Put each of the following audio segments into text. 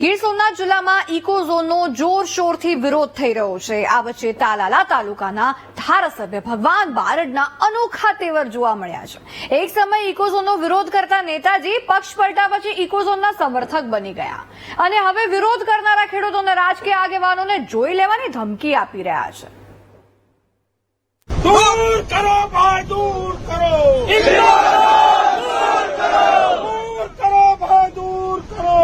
ગીર સોમનાથ જિલ્લામાં ઇકો જોરશોરથી વિરોધ થઈ રહ્યો છે. આ વચ્ચે તાલાલા તાલુકાના ધારાસભ્ય ભગવાન બારડના અનોખા તેવર જોવા મળ્યા છે. એક સમય ઇકો વિરોધ કરતા નેતાજી પક્ષ પલટા પછી ઇકો ઝોનના સમર્થક બની ગયા. અને હવે વિરોધ કરનારા ખેડૂતોને રાજકીય આગેવાનોને જોઈ લેવાની ધમકી આપી રહ્યા છે દૂર કરો ભાઈ દૂર કરો દૂર કરો ભાઈ દૂર કરો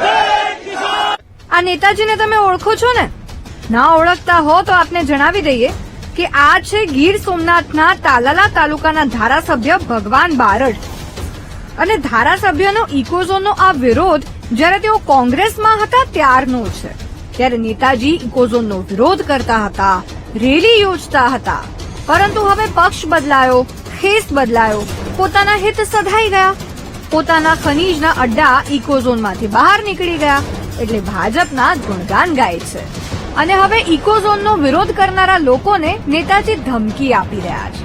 જય જવાન આ નેતાજીને તમે ઓળખો છો ને? ના ઓળખતા હો તો આપને જણાવી દઈએ કે આ છે ગીર સોમનાથના તાલાલા તાલુકાના ધારાસભ્ય ભગવાન બારડ. અને ધારાસભ્યનો ઇકોઝોનનો આ વિરોધ જ્યારે તેઓ કોંગ્રેસમાં હતા ત્યારનો છે. ત્યારે નેતાજી ઇકોઝોનનો વિરોધ કરતા હતા, રેલી યોજતા હતા. પરંતુ હવે પક્ષ બદલાયો, ખેસ બદલાયો, પોતાના હિત સધાઈ ગયા. પોતાના ખનીજના અડ્ડા ઇકોઝોનમાંથી બહાર નીકળી ગયા. એટલે ભાજપના ગુણગાન ગાય છે. અને હવે ઇકોઝોનનો વિરોધ કરનારા લોકોને નેતાજી ધમકી આપી રહ્યા છે.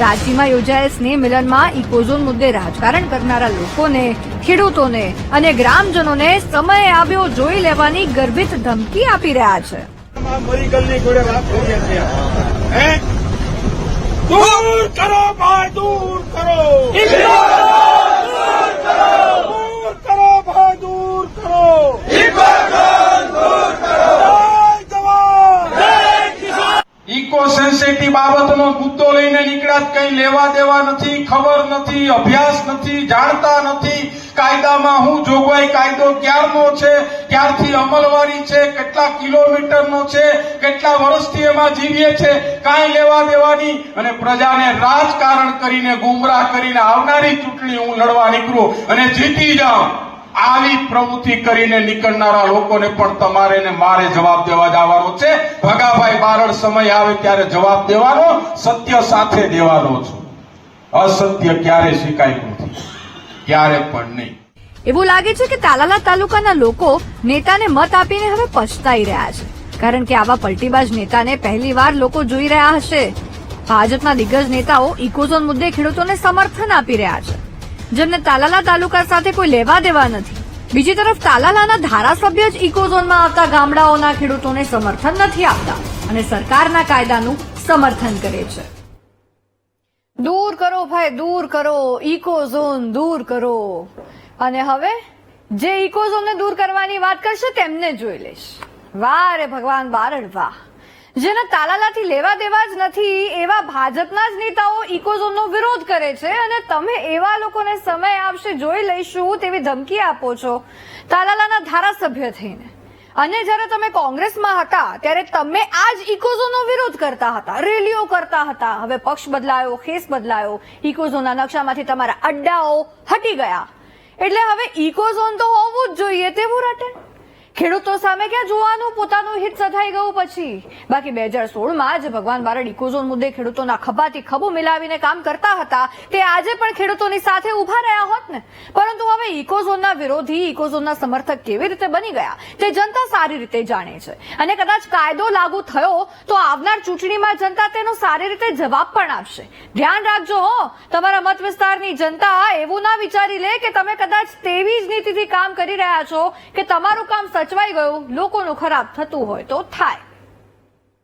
રાંચીમાં યોજાયેલ સ્નેહ મિલનમાં ઇકોઝોન મુદ્દે રાજકારણ કરનારા લોકોને, ખેડૂતોને અને ગ્રામજનોને સમય આવ્યો જોઈ લેવાની ગર્ભિત ધમકી આપી રહ્યા છે. દૂર કરો દૂર કરો ભાઈ દૂર કરો જય જવાન ઇકો સેન્સિટિવ બાબતનો મુદ્દો લઈને નીકળ્યા કંઈ લેવા દેવા નથી, ખબર નથી, અભ્યાસ નથી, જાણતા નથી. કાયદામાં હું જોગવાઈ કાયદો ક્યારનો છે, ક્યારથી અમલવારી છે, કેટલા કિલોમીટરનો છે, કેટલા વર્ષથી એમાં જીવીએ છે, કાંઈ લેવા દેવાની અને પ્રજાને રાજકારણ કરીને, ગુમરાહ કરીને આવનારી ચૂંટણી હું લડવા નીકળું અને જીતી જાઉં. આવી પ્રવૃત્તિ કરીને નીકળનારા લોકોને પણ તમારે મારે જવાબ દેવા જવાનો છે. ભગાભાઈ બારડ સમય આવે ત્યારે જવાબ દેવાનો, સત્ય સાથે દેવાનો છું. અસત્ય ક્યારે સ્વીકાર્યું નથી. ક્યારે પણ નહીં. એવું લાગે છે કે તાલાલા તાલુકાના લોકો નેતાને મત આપીને હવે પછતાઈ રહ્યા છે. કારણ કે આવા પલટીબાજ નેતાને પહેલીવાર લોકો જોઈ રહ્યા હશે. ભાજપના દિગ્ગજ નેતાઓ ઇકોઝોન મુદ્દે ખેડૂતોને સમર્થન આપી રહ્યા છે. જેમને તાલાલા તાલુકા સાથે કોઈ લેવા દેવા નથી. બીજી તરફ તાલાલાના ધારાસભ્ય જ ઇકોઝોનમાં આવતા ગામડાઓના ખેડૂતોને સમર્થન નથી આપતા અને સરકારના કાયદાનું સમર્થન કરે છે. દૂર કરો ભાઈ, દૂર કરો. ઇકોઝોન દૂર કરો. અને હવે જે ઇકોઝોનને દૂર કરવાની વાત કરશે તેમને જોઈ લઈશ. વાહ રે ભગવાન બારડ વાહ જેના તાલાલાથી લેવા દેવા જ નથી, એવા ભાજપના જ નેતાઓ ઇકોઝોનનો વિરોધ કરે છે અને તમે એવા લોકોને સમય આપશે, જોઈ લઈશું તેવી ધમકી આપો છો. તાલાલાના ધારાસભ્ય થઈને. અને જ્યારે તમે કોંગ્રેસમાં હતા, ત્યારે તમે આ જ ઇકોઝોનો વિરોધ કરતા હતા, રેલીઓ કરતા હતા. હવે પક્ષ બદલાયો, ખેસ બદલાયો. ઇકોઝોનના નકશામાંથી તમારા અડ્ડાઓ હટી ગયા. એટલે હવે ઇકોઝોન તો હોવું જ જોઈએ તેવું રટે ખેડૂતો સામે ક્યાં જોવાનું? પોતાનું હિત સધાઈ ગયું પછી. બાકી બે હજાર સોળમાં જ ભગવાન બારડ ઇકોઝોન મુદ્દે ખેડૂતોના ખભાથી ખભો મિલાવીને કામ કરતા હતા. તે આજે પણ ખેડૂતોની સાથે ઊભા રહ્યા હોત ને? પરંતુ હવે ઇકોઝોનના વિરોધી, ઇકોઝોનના સમર્થક કેવી રીતે બની ગયા? તે જનતા સારી રીતે જાણે છે. અને કદાચ કાયદો લાગુ થયો, તો આવનાર ચૂંટણીમાં જનતા તેનો સારી રીતે જવાબ પણ આપશે. ધ્યાન રાખજો હો, તમારા મત વિસ્તારની જનતા એવું ના વિચારી લે કે તમે કદાચ તેવી જ નીતિથી કામ કરી રહ્યા છો કે તમારું કામ સચવાઈ ગયું લોકોનું ખરાબ થતું હોય તો થાય.